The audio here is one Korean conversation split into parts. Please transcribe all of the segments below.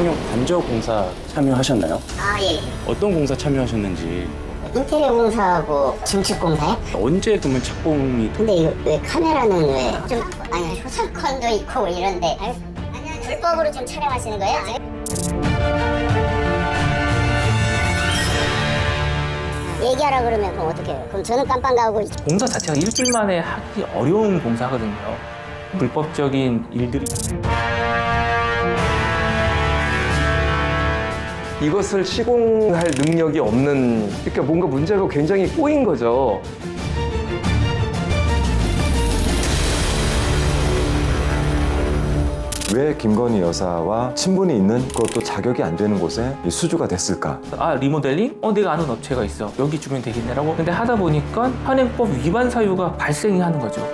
대통령 관저 공사 참여하셨나요? 아, 예. 어떤 공사 참여하셨는지 인테리어 공사하고 증축 공사요? 언제 그러면 착공이 근데 이거 왜 카메라는 왜 좀 아니 효성권도 있고 이런데 아니, 불법으로 좀 촬영하시는 거예요? 얘기하라 그러면 그럼 어떻게 해요? 그럼 저는 깜빵 가고 공사 자체가 일주일 만에 하기 어려운 공사거든요. 불법적인 일들이 이것을 시공할 능력이 없는 그러니까 뭔가 문제가 굉장히 꼬인 거죠. 왜 김건희 여사와 친분이 있는 그것도 자격이 안 되는 곳에 이 수주가 됐을까? 아 리모델링? 어 내가 아는 업체가 있어 여기 주면 되겠네라고 근데 하다 보니까 현행법 위반 사유가 발생이 하는 거죠.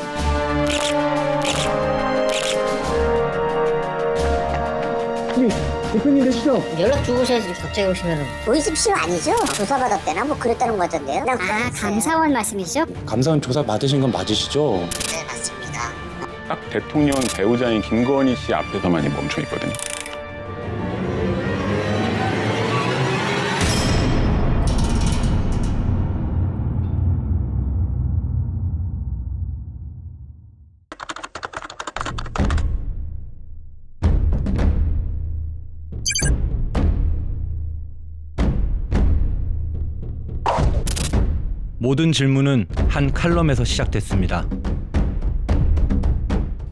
연락 주고 오셔야지 갑자기 오시면은 보이십시오 아니죠? 조사받았대나 뭐 그랬다는 거 같던데요? 아 감사원 말씀이시죠? 감사원 조사 받으신 건 맞으시죠? 네 맞습니다 딱 대통령 배우자인 김건희 씨 앞에서 많이 멈춰 있거든요. 모든 질문은 한 칼럼에서 시작됐습니다.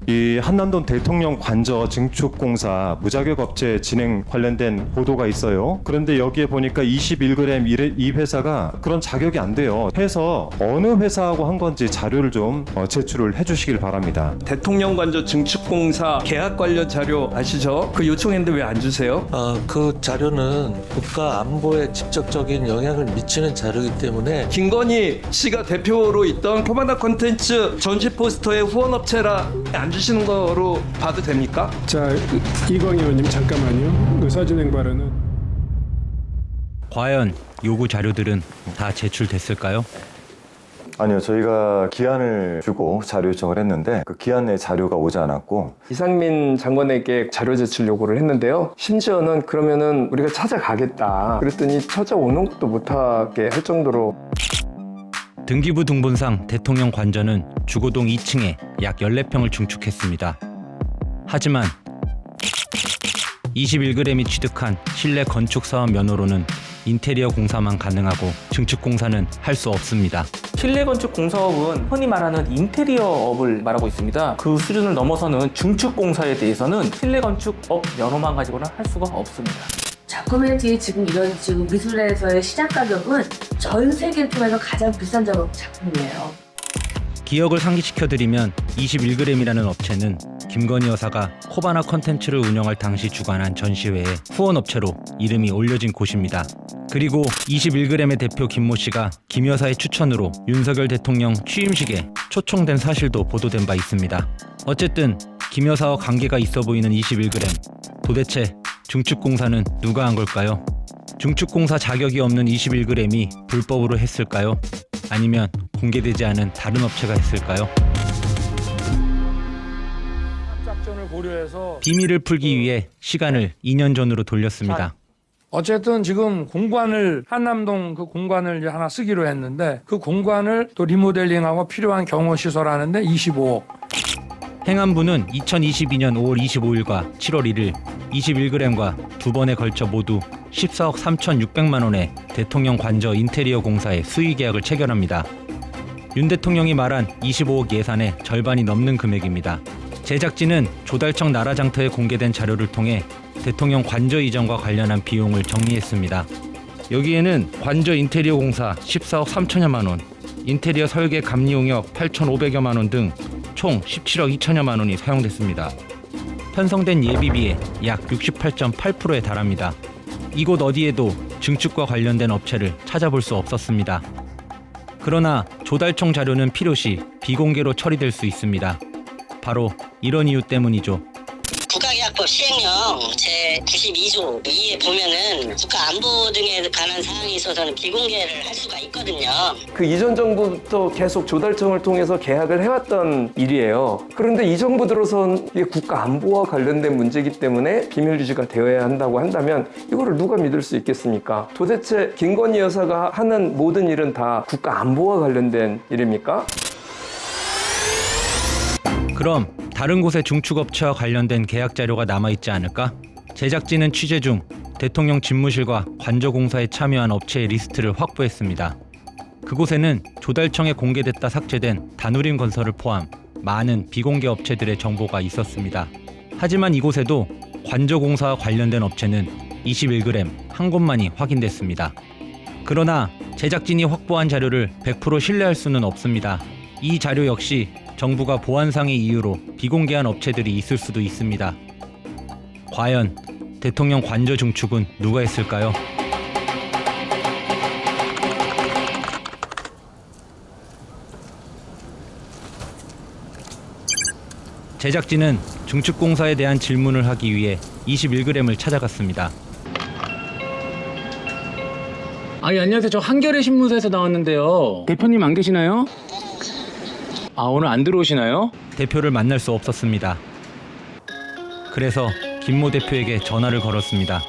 이 한남동 대통령 관저 증축 공사 무자격 업체 진행 관련된 보도가 있어요. 그런데 여기에 보니까 21g 이- 이 회사가 그런 자격이 안 돼요. 해서 어느 회사하고 한 건지 자료를 좀 어, 제출을 해주시길 바랍니다. 대통령 관저 증축공사 계약 관련 자료 아시죠? 그 요청했는데 왜 안 주세요? 아, 그 자료는 국가 안보에 직접적인 영향을 미치는 자료이기 때문에 김건희 씨가 대표로 있던 코바나 콘텐츠 전시 포스터의 후원업체라 안 주시는 거로 봐도 됩니까? 자, 이광희 의원님 잠깐만요. 의사진행 발언은 과연 요구 자료들은 다 제출됐을까요? 아니요, 저희가 기한을 주고 자료 요청을 했는데 그 기한 내 자료가 오지 않았고 이상민 장관에게 자료 제출 요구를 했는데요. 심지어는 그러면은 우리가 찾아가겠다. 그랬더니 찾아오는 것도 못하게 할 정도로 등기부 등본상 대통령 관저는 주고동 2층에 약 14평을 증축했습니다. 하지만 21g이 취득한 실내 건축 사업 면허로는 인테리어 공사만 가능하고 증축 공사는 할 수 없습니다. 실내 건축 공사업은 흔히 말하는 인테리어 업을 말하고 있습니다. 그 수준을 넘어서는 중축 공사에 대해서는 실내 건축 업 면허만 가지고는 할 수가 없습니다. 자코멘트의 지금 이런 지금 미술에서의 시장 가격은 전 세계를 통해서 가장 비싼 작품이에요. 기억을 상기시켜드리면 21g이라는 업체는 김건희 여사가 코바나 컨텐츠를 운영할 당시 주관한 전시회에 후원업체로 이름이 올려진 곳입니다. 그리고 21g의 대표 김모 씨가 김 여사의 추천으로 윤석열 대통령 취임식에 초청된 사실도 보도된 바 있습니다. 어쨌든 김 여사와 관계가 있어 보이는 21g. 도대체 중축공사는 누가 한 걸까요? 중축공사 자격이 없는 21g이 불법으로 했을까요? 아니면 공개되지 않은 다른 업체가 했을까요? 작전을 고려해서 비밀을 풀기 위해 시간을 2년 전으로 돌렸습니다. 어쨌든 지금 공관을 한남동 그 공관을 이제 하나 쓰기로 했는데 그 공관을 또 리모델링하고 필요한 경호 시설하는데 25억. 행안부는 2022년 5월 25일과 7월 1일 21g과 두 번에 걸쳐 모두 14억 3,600만 원의 대통령 관저 인테리어 공사의 수의 계약을 체결합니다. 윤 대통령이 말한 25억 예산의 절반이 넘는 금액입니다. 제작진은 조달청 나라장터에 공개된 자료를 통해 대통령 관저 이전과 관련한 비용을 정리했습니다. 여기에는 관저 인테리어 공사 14억 3천여만 원, 인테리어 설계 감리용역 8,500여만 원 등 총 17억 2천여만 원이 사용됐습니다. 편성된 예비비의 약 68.8%에 달합니다. 이곳 어디에도 증축과 관련된 업체를 찾아볼 수 없었습니다. 그러나 조달청 자료는 필요시 비공개로 처리될 수 있습니다. 바로 이런 이유 때문이죠. 국가계약 공사법 시행령 제 92조 2에 보면은 국가 안보 등에 관한 사항에 있어서는 비공개를 할 수가 있거든요. 그 이전 정부부터 계속 조달청을 통해서 계약을 해왔던 일이에요. 그런데 이 정부 들어선 이게 국가 안보와 관련된 문제이기 때문에 비밀 유지가 되어야 한다고 한다면 이거를 누가 믿을 수 있겠습니까? 도대체 김건희 여사가 하는 모든 일은 다 국가 안보와 관련된 일입니까? 그럼 다른 곳의 중축업체와 관련된 계약 자료가 남아있지 않을까? 제작진은 취재 중 대통령 집무실과 관저공사에 참여한 업체의 리스트를 확보했습니다. 그곳에는 조달청에 공개됐다 삭제된 다누림 건설을 포함 많은 비공개 업체들의 정보가 있었습니다. 하지만 이곳에도 관저공사와 관련된 업체는 21g 한 곳만이 확인됐습니다. 그러나 제작진이 확보한 자료를 100% 신뢰할 수는 없습니다. 이 자료 역시 정부가 보안상의 이유로 비공개한 업체들이 있을 수도 있습니다. 과연 대통령 관저 중축은 누가 했을까요? 제작진은 중축공사에 대한 질문을 하기 위해 21g을 찾아갔습니다. 아니 안녕하세요. 저 한겨레 신문사에서 나왔는데요. 대표님 안 계시나요? 아 오늘 안 들어오시나요? 대표를 만날 수 없었습니다. 그래서 김모 대표에게 전화를 걸었습니다.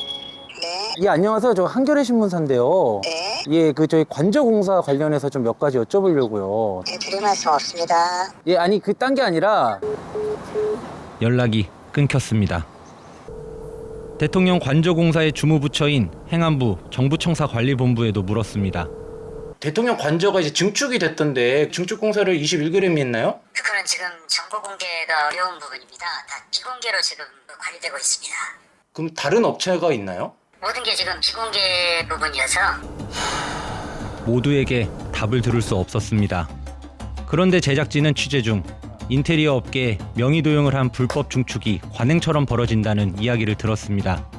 예 안녕하세요. 저 한겨레 신문사인데요. 네. 예 그 저희 관저 공사 관련해서 좀 몇 가지 여쭤보려고요. 네, 드릴 말씀 없습니다. 예 아니 그 딴 게 아니라 연락이 끊겼습니다. 대통령 관저공사의 주무부처인 행안부 정부청사관리본부에도 물었습니다. 대통령 관저가 이제 증축이 됐던데 증축 공사를 21g이 했나요? 그거는 지금 정보 공개가 어려운 부분입니다. 다 비공개로 지금 관리되고 있습니다. 그럼 다른 업체가 있나요? 모든 게 지금 비공개 부분이어서 모두에게 답을 들을 수 없었습니다. 그런데 제작진은 취재 중 인테리어 업계에 명의 도용을 한 불법 중축이 관행처럼 벌어진다는 이야기를 들었습니다.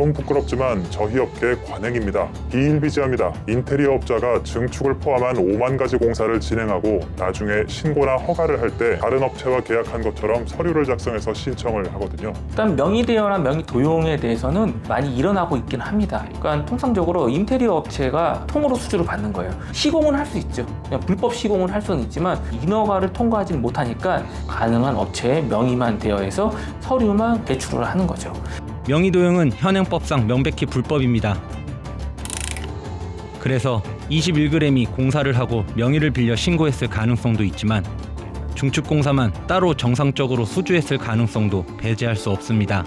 좀 부끄럽지만 저희 업계의 관행입니다. 비일비재합니다. 인테리어 업자가 증축을 포함한 5만 가지 공사를 진행하고 나중에 신고나 허가를 할 때 다른 업체와 계약한 것처럼 서류를 작성해서 신청을 하거든요. 일단 명의 대여나 명의 도용에 대해서는 많이 일어나고 있긴 합니다. 그러니까 통상적으로 인테리어 업체가 통으로 수주를 받는 거예요. 시공은 할 수 있죠. 그냥 불법 시공은 할 수는 있지만 인허가를 통과하지 못하니까 가능한 업체에 명의만 대여해서 서류만 제출을 하는 거죠. 명의 도용은 현행법상 명백히 불법입니다. 그래서 21g이 공사를 하고 명의를 빌려 신고했을 가능성도 있지만 중축공사만 따로 정상적으로 수주했을 가능성도 배제할 수 없습니다.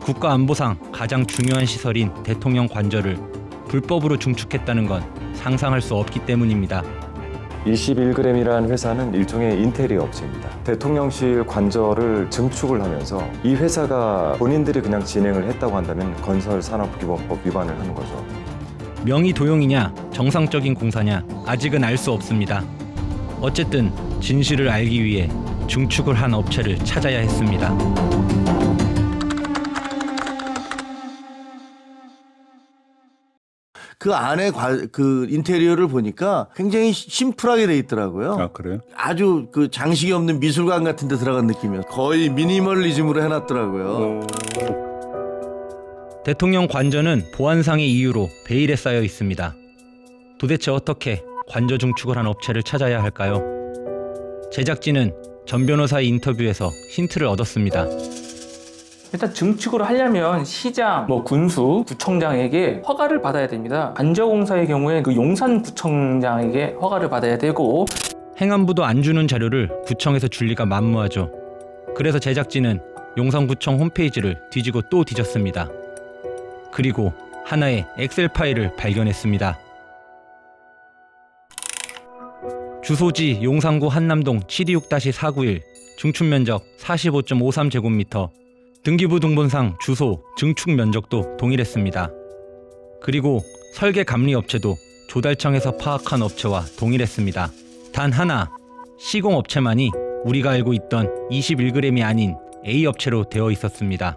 국가안보상 가장 중요한 시설인 대통령 관저를 불법으로 중축했다는 건 상상할 수 없기 때문입니다. 21g이라는 회사는 일종의 인테리어 업체입니다. 대통령실 관저를 증축을 하면서 이 회사가 본인들이 그냥 진행을 했다고 한다면 건설산업기본법 위반을 하는 거죠. 명의 도용이냐 정상적인 공사냐 아직은 알 수 없습니다. 어쨌든 진실을 알기 위해 중축을 한 업체를 찾아야 했습니다. 그 안에 과- 그 인테리어를 보니까 굉장히 심플하게 돼 있더라고요. 아 그래요? 아주 그 장식이 없는 미술관 같은 데 들어간 느낌이요. 거의 미니멀리즘으로 해놨더라고요. 대통령 관저는 보안상의 이유로 베일에 쌓여 있습니다. 도대체 어떻게 관저 중축을 한 업체를 찾아야 할까요? 제작진은 전 변호사의 인터뷰에서 힌트를 얻었습니다. 일단 증축을 하려면 시장, 뭐 군수, 구청장에게 허가를 받아야 됩니다. 관저공사의 경우에 그 용산구청장에게 허가를 받아야 되고 행안부도 안 주는 자료를 구청에서 줄 리가 만무하죠. 그래서 제작진은 용산구청 홈페이지를 뒤지고 또 뒤졌습니다. 그리고 하나의 엑셀 파일을 발견했습니다. 주소지 용산구 한남동 726-491 중축 면적 45.53제곱미터 등기부 등본상 주소, 증축 면적도 동일했습니다. 그리고 설계 감리 업체도 조달청에서 파악한 업체와 동일했습니다. 단 하나, 시공 업체만이 우리가 알고 있던 21g이 아닌 A 업체로 되어 있었습니다.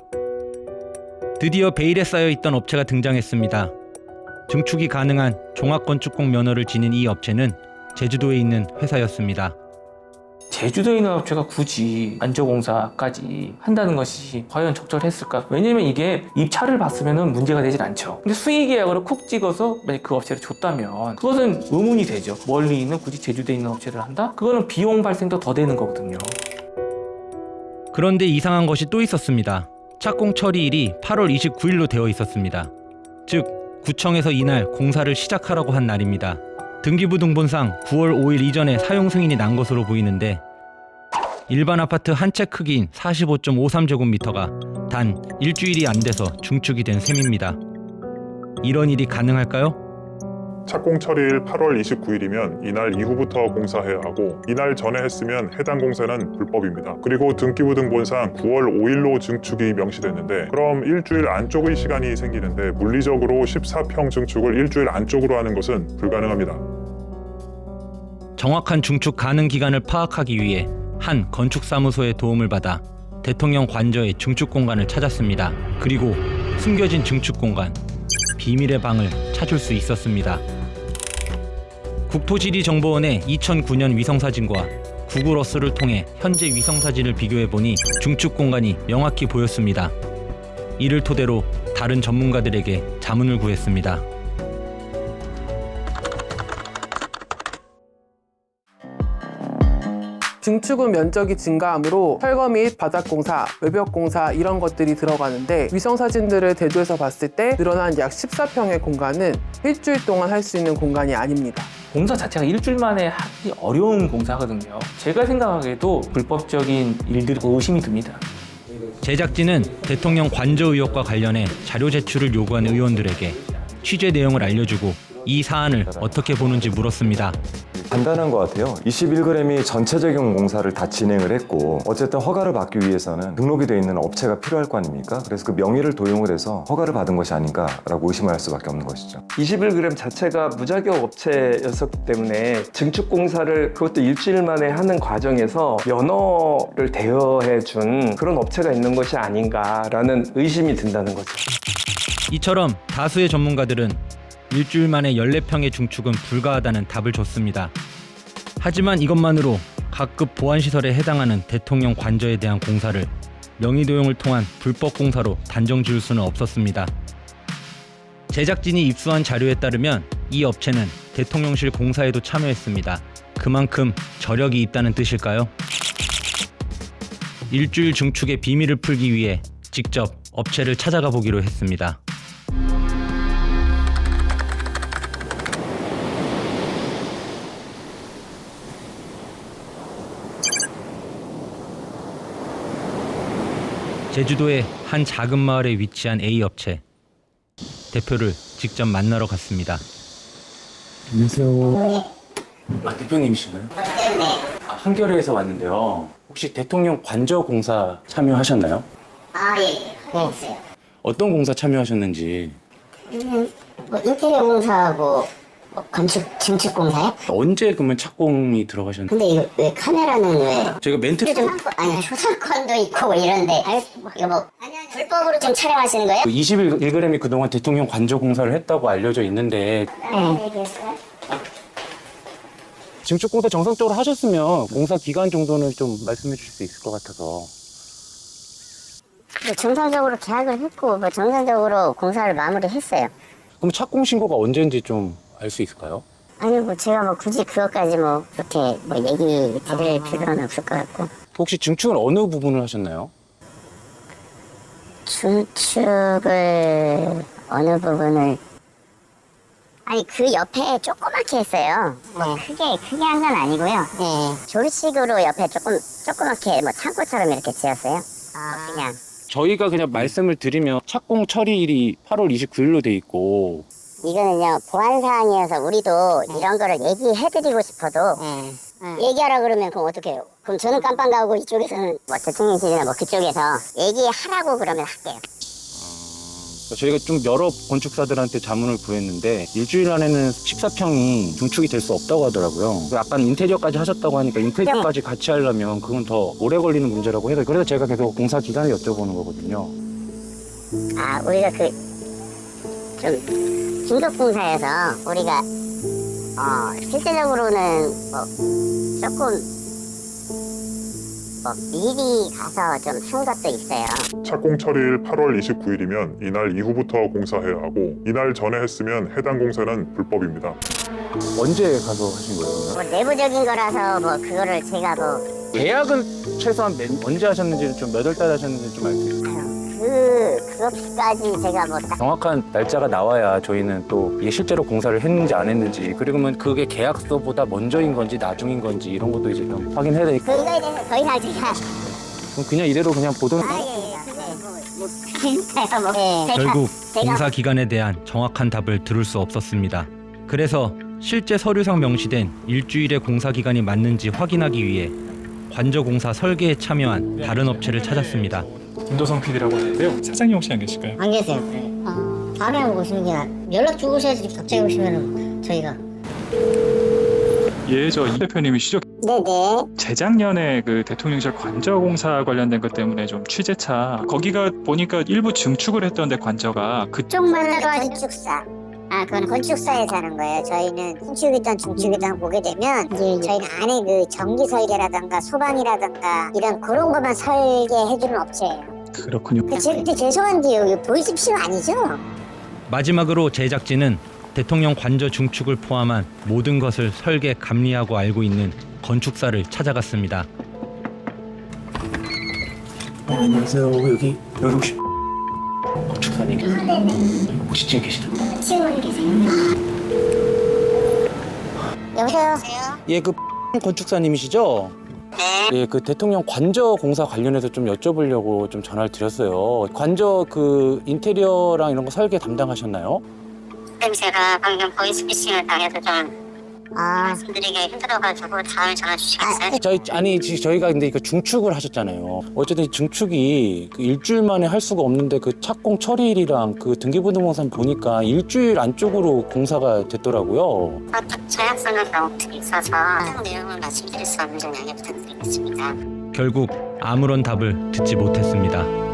드디어 베일에 쌓여 있던 업체가 등장했습니다. 증축이 가능한 종합건축공 면허를 지닌 이 업체는 제주도에 있는 회사였습니다. 제주도에 있는 업체가 굳이 안저공사까지 한다는 것이 과연 적절했을까? 왜냐면 이게 입찰을 봤으면 문제가 되진 않죠. 근데 수의 계약으로 콕 찍어서 만약 그 업체를 줬다면 그것은 의문이 되죠. 멀리 있는 굳이 제주도에 있는 업체를 한다? 그거는 비용 발생도 더 되는 거거든요. 그런데 이상한 것이 또 있었습니다. 착공 처리일이 8월 29일로 되어 있었습니다. 즉 구청에서 이날 공사를 시작하라고 한 날입니다. 등기부등본상 9월 5일 이전에 사용 승인이 난 것으로 보이는데 일반 아파트 한 채 크기인 45.53제곱미터가 단 일주일이 안 돼서 중축이 된 셈입니다. 이런 일이 가능할까요? 착공 처리일 8월 29일이면 이날 이후부터 공사해야 하고 이날 전에 했으면 해당 공사는 불법입니다. 그리고 등기부 등본상 9월 5일로 증축이 명시됐는데 그럼 일주일 안쪽의 시간이 생기는데 물리적으로 14평 증축을 일주일 안쪽으로 하는 것은 불가능합니다. 정확한 중축 가능 기간을 파악하기 위해 한 건축사무소의 도움을 받아 대통령 관저의 중축 공간을 찾았습니다. 그리고 숨겨진 중축 공간, 비밀의 방을 찾을 수 있었습니다. 국토지리정보원의 2009년 위성사진과 구글어스를 통해 현재 위성사진을 비교해보니 중축 공간이 명확히 보였습니다. 이를 토대로 다른 전문가들에게 자문을 구했습니다. 증축은 면적이 증가하므로 철거 및 바닥공사, 외벽공사 이런 것들이 들어가는데 위성사진들을 대조해서 봤을 때 늘어난 약 14평의 공간은 일주일 동안 할 수 있는 공간이 아닙니다. 공사 자체가 일주일 만에 하기 어려운 공사거든요. 제가 생각하기에도 불법적인 일들이 의심이 듭니다. 제작진은 대통령 관저 의혹과 관련해 자료 제출을 요구한 의원들에게 취재 내용을 알려주고 이 사안을 어떻게 보는지 물었습니다. 간단한 것 같아요. 21g이 전체적인 공사를 다 진행을 했고 어쨌든 허가를 받기 위해서는 등록이 돼 있는 업체가 필요할 거 아닙니까? 그래서 그 명의를 도용을 해서 허가를 받은 것이 아닌가라고 의심을 할 수밖에 없는 것이죠. 21g 자체가 무자격 업체였었기 때문에 증축 공사를 그것도 일주일 만에 하는 과정에서 면허를 대여해 준 그런 업체가 있는 것이 아닌가라는 의심이 든다는 거죠. 이처럼 다수의 전문가들은 일주일 만에 14평의 중축은 불가하다는 답을 줬습니다. 하지만 이것만으로 각급 보안시설에 해당하는 대통령 관저에 대한 공사를 명의 도용을 통한 불법 공사로 단정 지을 수는 없었습니다. 제작진이 입수한 자료에 따르면 이 업체는 대통령실 공사에도 참여했습니다. 그만큼 저력이 있다는 뜻일까요? 일주일 중축의 비밀을 풀기 위해 직접 업체를 찾아가 보기로 했습니다. 제주도의 한 작은 마을에 위치한 A 업체 대표를 직접 만나러 갔습니다. 안녕하세요. 아, 대표님이신가요? 아, 한겨레에서 왔는데요. 혹시 대통령 관저 공사 참여하셨나요? 아, 예. 했어요. 어떤 공사 참여하셨는지 음, 뭐 인테리어 공사하고 뭐 건축, 증축 공사요? 언제 그러면 착공이 들어가셨나요? 근데 이거 왜 카메라는 왜? 저희가 멘트 좀 아니 초상권도 있고 뭐 이런데 알, 이거 뭐 불법으로 좀 촬영하시는 거예요? 21g이 그동안 대통령 관저 공사를 했다고 알려져 있는데 네. 증축 공사 정상적으로 하셨으면 공사 기간 정도는 좀 말씀해 주실 수 있을 것 같아서 뭐 정상적으로 계약을 했고 뭐 정상적으로 공사를 마무리했어요. 그럼 착공 신고가 언제인지 좀 알 수 있을까요? 아니 뭐 제가 뭐 굳이 그것까지 뭐 그렇게 뭐 얘기 드릴 필요는 없을 것 같고 혹시 증축은 어느 부분을 하셨나요? 중축을 어느 부분을 아니 그 옆에 조그맣게 했어요. 뭐 크게 크게 한 건 아니고요. 네. 조리식으로 옆에 조금 조그맣게 뭐 창고처럼 이렇게 지었어요. 뭐 그냥 저희가 그냥 말씀을 드리면 착공 처리일이 8월 29일로 돼 있고 이거는요 보안 사항이어서 우리도 이런 거를 얘기해드리고 싶어도 얘기하라 그러면 그럼 어떻게 해요? 그럼 저는 깜빵 가고 이쪽에서는 뭐 대통령실이나 뭐 그쪽에서 얘기하라고 그러면 할게요. 저희가 좀 여러 건축사들한테 자문을 구했는데 일주일 안에는 14평이 중축이 될 수 없다고 하더라고요. 약간 인테리어까지 하셨다고 하니까 인테리어까지 같이 하려면 그건 더 오래 걸리는 문제라고 해서 그래서 제가 계속 공사 기간을 여쭤보는 거거든요. 아 우리가 그 좀 긴급 공사여서 우리가 어 실제적으로는 뭐 조금 뭐 미리 가서 좀 한 것도 있어요. 착공 처리일 8월 29일이면 이날 이후부터 공사해야 하고 이날 전에 했으면 해당 공사는 불법입니다. 언제 가서 하신 거예요? 뭐 내부적인 거라서 뭐 그거를 제가 뭐 계약은 최소한 맨- 언제 하셨는지 좀 몇 월 달에 하셨는지 좀알수 있어요. 그 그것까지 제가 뭐 딱 정확한 날짜가 나와야 저희는 또 이게 실제로 공사를 했는지 안 했는지 그리고면 그게 계약서보다 먼저인 건지 나중인 건지 이런 것도 이제 좀 확인해야 되니까 그거에 대해서 더 이상 제가 그럼 그냥 이대로 그냥 보던 아예예 뭐 그러니까요 뭐 제가- 결국 제가 공사 기간에 대한 정확한 답을 들을 수 없었습니다. 그래서 실제 서류상 명시된 일주일의 공사 기간이 맞는지 확인하기 위해 관저 공사 설계에 참여한 다른 업체를 찾았습니다. 김도성 PD라고 하는데요. 사장님 혹시 안 계실까요? 안 계세요. 어, 다음에 한번 오시는 게 연락 주고 오셔야지 갑자기 오시면은 저희가 예, 저 이 대표님이시죠? 네네 재작년에 그 대통령실 관저공사 관련된 것 때문에 좀 취재차 거기가 보니까 일부 증축을 했던데 관저가 그 쪽만 건축사. 아, 그건 건축사에서 하는 거예요. 저희는 신축이든 중축이든 보게 되면 저희는 안에 그 전기 설계라든가 소방이라든가 이런 그런 것만 설계해주는 업체예요. 그렇군요. 그 제, 근데 죄송한데요. 이거 보이십시오 아니죠? 마지막으로 제작진은 대통령 관저 중축을 포함한 모든 것을 설계 감리하고 알고 있는 건축사를 찾아갔습니다. 안녕하세요. 여기 여기 혹시 건축사님 혹시 지금 계시나요? 지금 계세요. 여보세요? 예, 그 건축사님이시죠? 예, 그 대통령 관저 공사 관련해서 좀 여쭤보려고 좀 전화를 드렸어요. 관저 그 인테리어랑 이런 거 설계 담당하셨나요? 그럼 제가 방금 보이스피싱을 당해서 좀 말씀드리기 힘들어가지고 다음에 전화 주시겠어요? 저희 아니 지- 저희가 근데 이거 중축을 하셨잖아요. 어쨌든 이 중축이 그 일주일 만에 할 수가 없는데 그 착공 처리일이랑 그 등기부등본상 보니까 일주일 안쪽으로 공사가 됐더라고요. 아, 저약서는 너무 있어서 상 내용을 말씀드릴 수 없는 점 양해 부탁드리겠습니다. 결국 아무런 답을 듣지 못했습니다.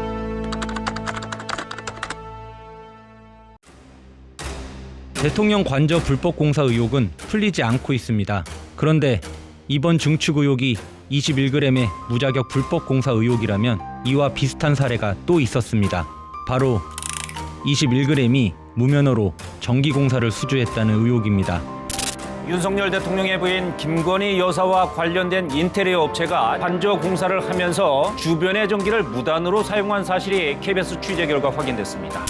대통령 관저 불법 공사 의혹은 풀리지 않고 있습니다. 그런데 이번 중축 의혹이 21g의 무자격 불법 공사 의혹이라면 이와 비슷한 사례가 또 있었습니다. 바로 21g이 무면허로 전기 공사를 수주했다는 의혹입니다. 윤석열 대통령의 부인 김건희 여사와 관련된 인테리어 업체가 관저 공사를 하면서 주변의 전기를 무단으로 사용한 사실이 KBS 취재 결과 확인됐습니다.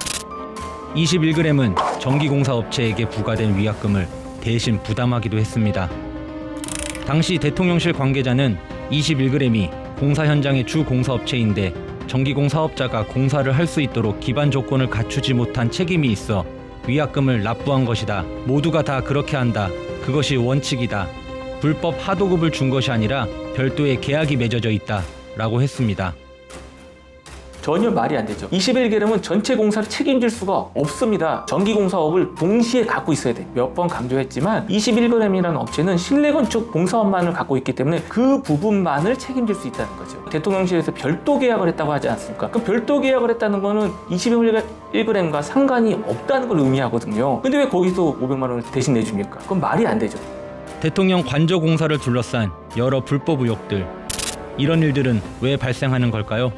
21g은 전기공사 업체에게 부과된 위약금을 대신 부담하기도 했습니다. 당시 대통령실 관계자는 21g이 공사 현장의 주 공사업체인데 전기공 사업자가 공사를 할 수 있도록 기반 조건을 갖추지 못한 책임이 있어 위약금을 납부한 것이다. 모두가 다 그렇게 한다. 그것이 원칙이다. 불법 하도급을 준 것이 아니라 별도의 계약이 맺어져 있다. 라고 했습니다. 전혀 말이 안 되죠. 21g은 전체 공사를 책임질 수가 없습니다. 전기공사업을 동시에 갖고 있어야 돼. 몇 번 강조했지만 21g이라는 업체는 실내 건축 공사업만을 갖고 있기 때문에 그 부분만을 책임질 수 있다는 거죠. 대통령실에서 별도 계약을 했다고 하지 않습니까? 그럼 별도 계약을 했다는 거는 21g과 상관이 없다는 걸 의미하거든요. 근데 왜 거기서 500만 원을 대신 내줍니까? 그건 말이 안 되죠. 대통령 관저 공사를 둘러싼 여러 불법 의혹들. 이런 일들은 왜 발생하는 걸까요?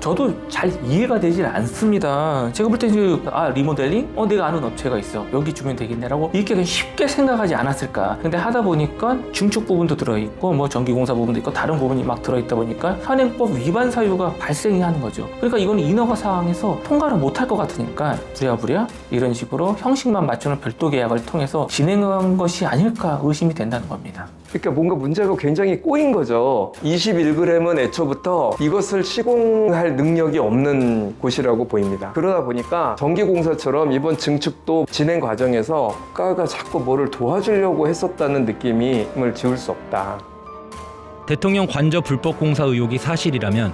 저도 잘 이해가 되질 않습니다. 제가 볼 때 이제 아 리모델링? 어 내가 아는 업체가 있어. 여기 주면 되겠네라고 이렇게 그냥 쉽게 생각하지 않았을까. 근데 하다 보니까 중축 부분도 들어있고 뭐 전기공사 부분도 있고 다른 부분이 막 들어있다 보니까 현행법 위반 사유가 발생이 하는 거죠. 그러니까 이거는 인허가 사항에서 통과를 못할 것 같으니까 부랴부랴 이런 식으로 형식만 맞추는 별도 계약을 통해서 진행한 것이 아닐까 의심이 된다는 겁니다. 그러니까 뭔가 문제가 굉장히 꼬인 거죠. 21g은 애초부터 이것을 시공할 능력이 없는 곳이라고 보입니다. 그러다 보니까 전기공사처럼 이번 증축도 진행 과정에서 국가가 자꾸 뭐를 도와주려고 했었다는 느낌을 지울 수 없다. 대통령 관저 불법 공사 의혹이 사실이라면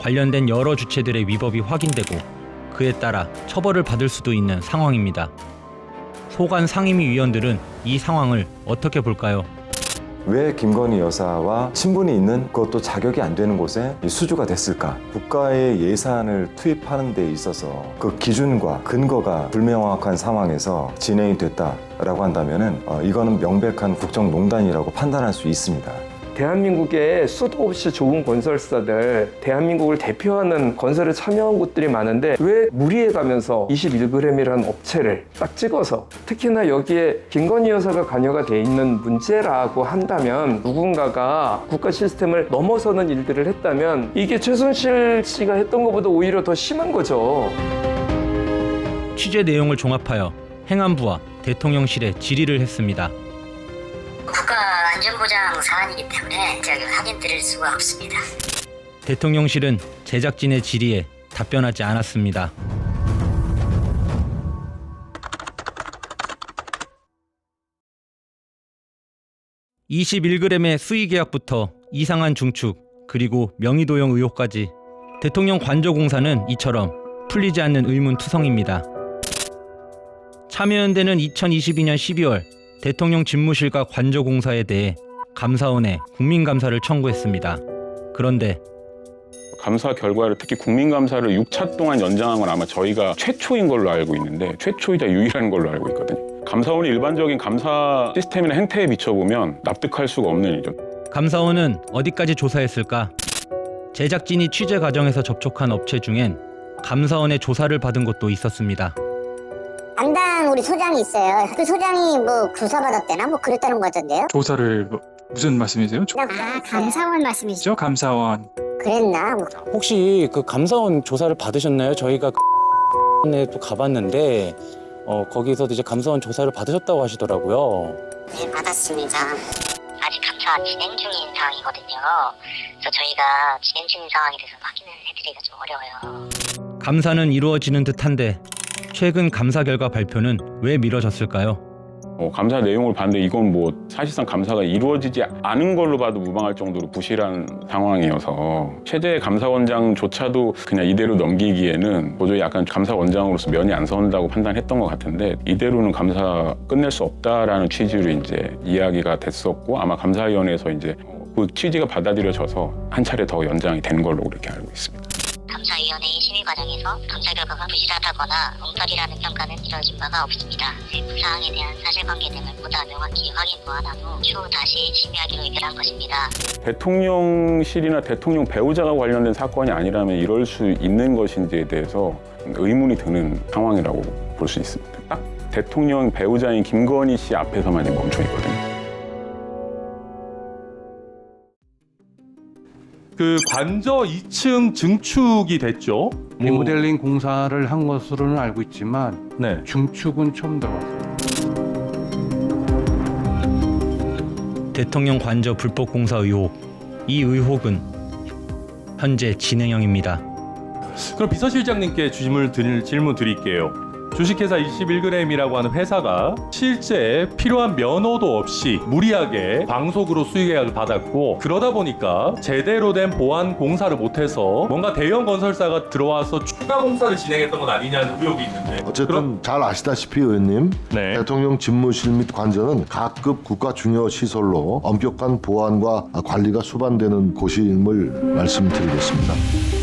관련된 여러 주체들의 위법이 확인되고 그에 따라 처벌을 받을 수도 있는 상황입니다. 소관 상임위 위원들은 이 상황을 어떻게 볼까요? 왜 김건희 여사와 친분이 있는 그것도 자격이 안 되는 곳에 이 수주가 됐을까? 국가의 예산을 투입하는 데 있어서 그 기준과 근거가 불명확한 상황에서 진행이 됐다라고 한다면은 어, 이거는 명백한 국정농단이라고 판단할 수 있습니다. 대한민국에 수도 없이 좋은 건설사들, 대한민국을 대표하는 건설에 참여한 곳들이 많은데 왜 무리해 가면서 21g이라는 업체를 딱 찍어서 특히나 여기에 김건희 여사가 관여가 돼 있는 문제라고 한다면 누군가가 국가 시스템을 넘어서는 일들을 했다면 이게 최순실 씨가 했던 것보다 오히려 더 심한 거죠. 취재 내용을 종합하여 행안부와 대통령실에 질의를 했습니다. 국가 안전보장 사안이기 때문에 제가 확인 드릴 수가 없습니다. 대통령실은 제작진의 질의에 답변하지 않았습니다. (21g의) 수의 계약부터 이상한 중축 그리고 명의도용 의혹까지 대통령 관저공사는 이처럼 풀리지 않는 의문투성입니다. 참여연대는 2022년 12월 대통령 집무실과 관저공사에 대해 감사원에 국민감사를 청구했습니다. 그런데 감사 결과를 특히 국민감사를 6차 동안 연장한 건 아마 저희가 최초인 걸로 알고 있는데 최초이자 유일한 걸로 알고 있거든요. 감사원이 일반적인 감사 시스템이나 행태에 비춰보면 납득할 수가 없는 일이죠. 감사원은 어디까지 조사했을까? 제작진이 취재 과정에서 접촉한 업체 중엔 감사원의 조사를 받은 곳도 있었습니다. 담당 우리 소장이 있어요. 그 소장이 뭐 조사받았대나 뭐 그랬다는 것 같던데요. 조사를 뭐- 무슨 말씀이세요? 조- 아 감사원 말씀이시죠? 감사원. 그랬나? 뭐. 혹시 그 감사원 조사를 받으셨나요? 저희가 그 에또 가봤는데 어, 거기서도 이제 감사원 조사를 받으셨다고 하시더라고요. 네 받았습니다. 아직 감사 진행 중인 상황이거든요. 그래서 저희가 진행 중인 상황에 대해서 확인을 해드리기가 좀 어려워요. 감사는 이루어지는 듯한데 최근 감사 결과 발표는 왜 미뤄졌을까요? 어, 감사 내용을 봤는데 이건 뭐 사실상 감사가 이루어지지 않은 걸로 봐도 무방할 정도로 부실한 상황이어서 최재 감사원장조차도 그냥 이대로 넘기기에는 도저히 약간 감사원장으로서 면이 안 선다고 판단했던 것 같은데 이대로는 감사 끝낼 수 없다라는 취지로 이제 이야기가 됐었고 아마 감사위원회에서 이제 그 취지가 받아들여져서 한 차례 더 연장이 된 걸로 그렇게 알고 있습니다. 감사위원회의 심의 과정에서 감사 결과가 부실하다거나 엉터리라는 평가는 이뤄진 바가 없습니다. 그 사항에 대한 사실관계 등을 보다 명확히 확인 보완한 후 추후 다시 심의하기로 의결한 것입니다. 대통령실이나 대통령 배우자가 관련된 사건이 아니라면 이럴 수 있는 것인지에 대해서 의문이 드는 상황이라고 볼 수 있습니다. 딱 대통령 배우자인 김건희 씨 앞에서만 멈춰 있거든요. 그 관저 2층 증축이 됐죠. 리모델링 공사를 한 것으로는 알고 있지만 네. 중축은 처음 들어봤어요. 대통령 관저 불법 공사 의혹. 이 의혹은 현재 진행형입니다. 그럼 비서실장님께 질문 드릴 질문 드릴게요. 주식회사 21g이라고 하는 회사가 실제 필요한 면허도 없이 무리하게 광속으로 수의계약을 받았고 그러다 보니까 제대로 된 보안 공사를 못해서 뭔가 대형 건설사가 들어와서 추가 공사를 진행했던 건 아니냐는 의혹이 있는데 어쨌든 잘 아시다시피 의원님 네. 대통령 집무실 및 관저는 각급 국가 중요 시설로 엄격한 보안과 관리가 수반되는 곳임을 말씀드리겠습니다.